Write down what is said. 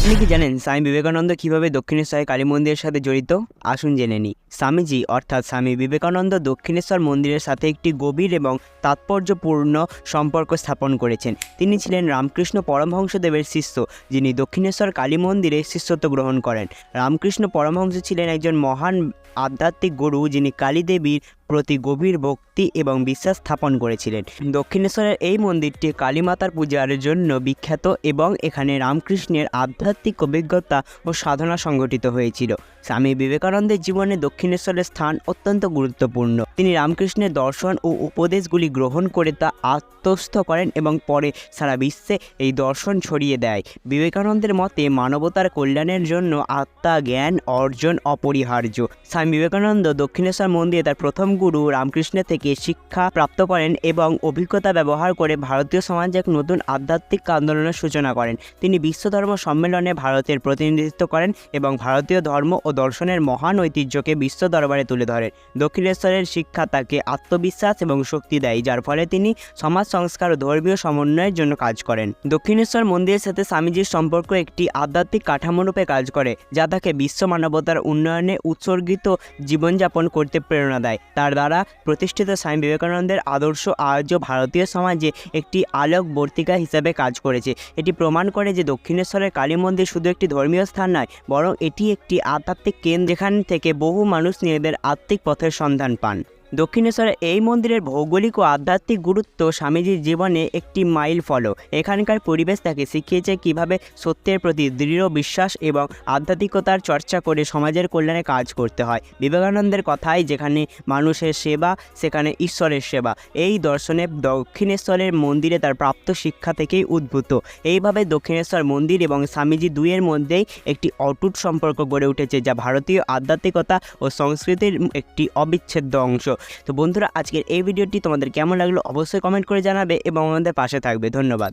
আপনি কি জানেন স্বামী বিবেকানন্দ কীভাবে দক্ষিণেশ্বরের কালী মন্দিরের সাথে জড়িত? আসুন জেনে নিই। স্বামীজি, অর্থাৎ স্বামী বিবেকানন্দ দক্ষিণেশ্বর মন্দিরের সাথে একটি গভীর এবং তাৎপর্যপূর্ণ সম্পর্ক স্থাপন করেছেন। তিনি ছিলেন রামকৃষ্ণ পরমহংসদেবের শিষ্য, যিনি দক্ষিণেশ্বর কালী মন্দিরে শিষ্যত্ব গ্রহণ করেন। রামকৃষ্ণ পরমহংস ছিলেন একজন মহান আধ্যাত্মিক গুরু যিনি কালী দেবীর প্রতি গভীর ভক্তি এবং বিশ্বাস স্থাপন করেছিলেন। দক্ষিণেশ্বরের এই মন্দিরটি কালীমাতার পূজার জন্য বিখ্যাত এবং এখানে রামকৃষ্ণের আধ্যাত্মিক অভিজ্ঞতা ও সাধনা সংগঠিত হয়েছিল। স্বামী বিবেকানন্দের জীবনে দক্ষিণেশ্বরের স্থান অত্যন্ত গুরুত্বপূর্ণ। তিনি রামকৃষ্ণের দর্শন ও উপদেশগুলি গ্রহণ করে তা আত্মস্থ করেন এবং পরে সারা বিশ্বে এই দর্শন ছড়িয়ে দেয়। বিবেকানন্দের মতে মানবতার কল্যাণের জন্য আত্মা জ্ঞান, অর্জন, অপরিহার্য। স্বামী বিবেকানন্দ দক্ষিণেশ্বর মন্দিরে তার প্রথম গুরু রামকৃষ্ণের থেকে শিক্ষা প্রাপ্ত করেন এবং অভিজ্ঞতা ব্যবহার করে ভারতীয় সমাজে এক নতুন আধ্যাত্মিক আন্দোলনের সূচনা করেন। তিনি বিশ্বধর্ম সম্মেলনে ভারতের প্রতিনিধিত্ব করেন এবং ভারতীয় ধর্ম ও দর্শনের মহান ঐতিহ্যকে বিশ্ব দরবারে তুলে ধরেন। দক্ষিণেশ্বরের শিক্ষা তাকে আত্মবিশ্বাস এবং শক্তি দেয়, যার ফলে তিনি সমাজ সংস্কার ও ধর্মীয় সমন্বয়ের জন্য কাজ করেন। দক্ষিণেশ্বর মন্দিরের সাথে স্বামীজির সম্পর্ক একটি আধ্যাত্মিক কাঠামোরূপে কাজ করে, যা তাকে বিশ্ব মানবতার উন্নয়নে উৎসর্গিত জীবনযাপন করতে প্রেরণা দেয়। তার দ্বারা প্রতিষ্ঠিত স্বামী বিবেকানন্দের আদর্শ আজও ভারতীয় সমাজে একটি আলোক বর্তিকা হিসাবে কাজ করেছে। এটি প্রমাণ করে যে দক্ষিণেশ্বরের কালী মন্দির শুধু একটি ধর্মীয় স্থান নয়, বরং এটি একটি আধ্যাত্মিক কেন্দ্র যেখান থেকে বহু মানুষ নিজেদের আত্মিক পথের সন্ধান পান। দক্ষিণেশ্বরের এই মন্দিরের ভৌগোলিক ও আধ্যাত্মিক গুরুত্ব স্বামীজির জীবনে একটি মাইল ফলো এখানকার পরিবেশ তাকে শিখিয়েছে কীভাবে সত্যের প্রতি দৃঢ় বিশ্বাস এবং আধ্যাত্মিকতার চর্চা করে সমাজের কল্যাণে কাজ করতে হয়। বিবেকানন্দের কথায় যেখানে মানুষের সেবা, সেখানে ঈশ্বরের সেবা। এই দর্শনে দক্ষিণেশ্বরের মন্দিরে তার প্রাপ্ত শিক্ষা থেকেই উদ্ভূত। এইভাবে দক্ষিণেশ্বর মন্দির এবং স্বামীজি দুইয়ের মধ্যেই একটি অটুট সম্পর্ক গড়ে উঠেছে, যা ভারতীয় আধ্যাত্মিকতা ও সংস্কৃতির একটি অবিচ্ছেদ্য অংশ। তো বন্ধুরা, আজকের এই ভিডিওটি তোমাদের কেমন লাগল অবশ্যই কমেন্ট করে জানাবে এবং আমাদের পাশে থাকবে। ধন্যবাদ।